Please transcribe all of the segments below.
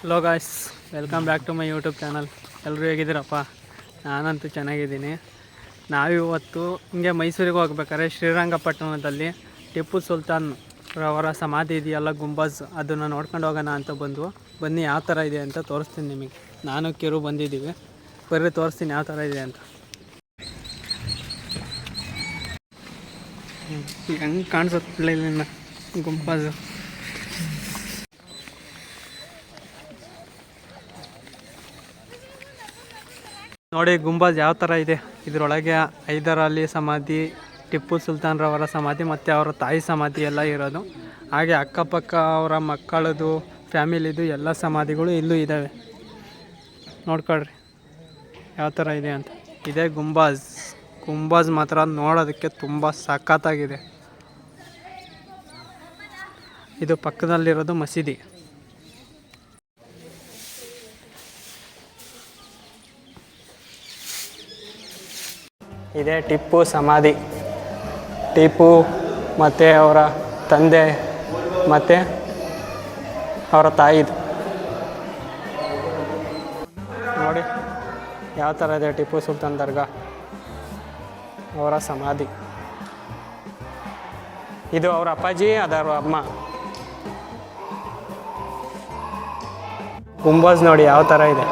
Hello guys welcome back to my YouTube channel ಎಲ್ಲರೂ ಹೇಗಿದ್ದೀರಪ್ಪ? ನಾನಂತೂ ಚೆನ್ನಾಗಿದ್ದೀನಿ. ನಾವಿವತ್ತು ಹಿಂಗೆ ಮೈಸೂರಿಗೆ ಹೋಗ್ಬೇಕಾದ್ರೆ ಶ್ರೀರಂಗಪಟ್ಟಣದಲ್ಲಿ ಟಿಪ್ಪು ಸುಲ್ತಾನ್ ರವರ ಸಮಾಧಿ ಇದೆಯಲ್ಲ, ಗುಂಬಜ್, ಅದನ್ನು ನೋಡ್ಕೊಂಡು ಹೋಗೋಣ ಅಂತ ಬಂದು ಬನ್ನಿ, ಯಾವ ಥರ ಇದೆ ಅಂತ ತೋರಿಸ್ತೀನಿ ನಿಮಗೆ. ನಾನು ಕಿರು ಬಂದಿದ್ದೀವಿ. ಬರ್ರಿ, ತೋರಿಸ್ತೀನಿ ಯಾವ ಥರ ಇದೆ ಅಂತ. ಹೆಂಗೆ ಕಾಣಿಸುತ್ತೆ ಇಲ್ಲಿಂದ. ಗುಂಬಜ್. ನೋಡಿ, ಗುಂಬಜ್ ಯಾವ ಥರ ಇದೆ? ಇದರೊಳಗೆ ಹೈದರ್ ಅಲಿ ಸಮಾಧಿ, ಟಿಪ್ಪು ಸುಲ್ತಾನ್ರವರ ಸಮಾಧಿ ಮತ್ತು ಅವರ ತಾಯಿ ಸಮಾಧಿ ಎಲ್ಲ ಇರೋದು. ಹಾಗೆ ಅಕ್ಕಪಕ್ಕ ಅವರ ಮಕ್ಕಳದು, ಫ್ಯಾಮಿಲಿದು ಎಲ್ಲ ಸಮಾಧಿಗಳು ಇಲ್ಲೂ ಇದ್ದಾವೆ ನೋಡ್ಕೊಳ್ರಿ, ಯಾವ ಥರ ಇದೆ ಅಂತ. ಇದೇ ಗುಂಬಾಜ್. ಗುಂಬಾಜ್ ಮಾತ್ರ ನೋಡೋದಕ್ಕೆ ತುಂಬ ಸಖತ್ತಾಗಿದೆ ಇದು ಪಕ್ಕದಲ್ಲಿರೋದು ಮಸೀದಿ. ಇದೇ ಟಿಪ್ಪು ಸಮಾಧಿ. ಟಿಪ್ಪು ಮತ್ತು ಅವರ ತಂದೆ ಮತ್ತು ಅವರ ತಾಯಿದು ನೋಡಿ, ಯಾವ ಥರ ಇದೆ ಟಿಪ್ಪು ಸುಲ್ತಾನ್ ದರ್ಗಾ? ಅವರ ಸಮಾಧಿ. ಇದು ಅವರ ಅಪ್ಪಾಜಿ ಅದರ ಅಮ್ಮ. ಗುಂಬಾಜ್ ನೋಡಿ, ಯಾವ ಥರ ಇದೆ.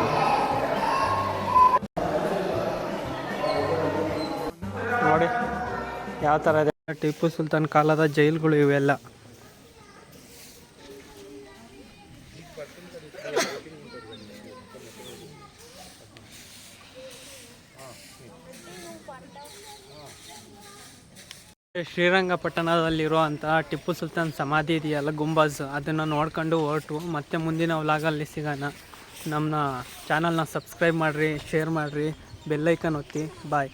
ಯಾವ ಥರ ಇದೆ? ಟಿಪ್ಪು ಸುಲ್ತಾನ್ ಕಾಲದ ಜೈಲುಗಳು ಇವೆಲ್ಲ. ಶ್ರೀರಂಗಪಟ್ಟಣದಲ್ಲಿರುವಂತಹ ಟಿಪ್ಪು ಸುಲ್ತಾನ್ ಸಮಾಧಿ ಇದೆಯಲ್ಲ, ಗುಂಬಾಜ್. ಅದನ್ನು ನೋಡ್ಕೊಂಡು ಹೊರಟು, ಮತ್ತೆ ಮುಂದಿನ ವ್ಲಾಗಲ್ಲಿ ಸಿಗೋಣ. ನಮ್ಮ ಚಾನಲ್ನ ಸಬ್ಸ್ಕ್ರೈಬ್ ಮಾಡಿರಿ ಶೇರ್ ಮಾಡಿರಿ ಬೆಲ್ಲೈಕನ್ ಒತ್ತಿ. ಬಾಯ್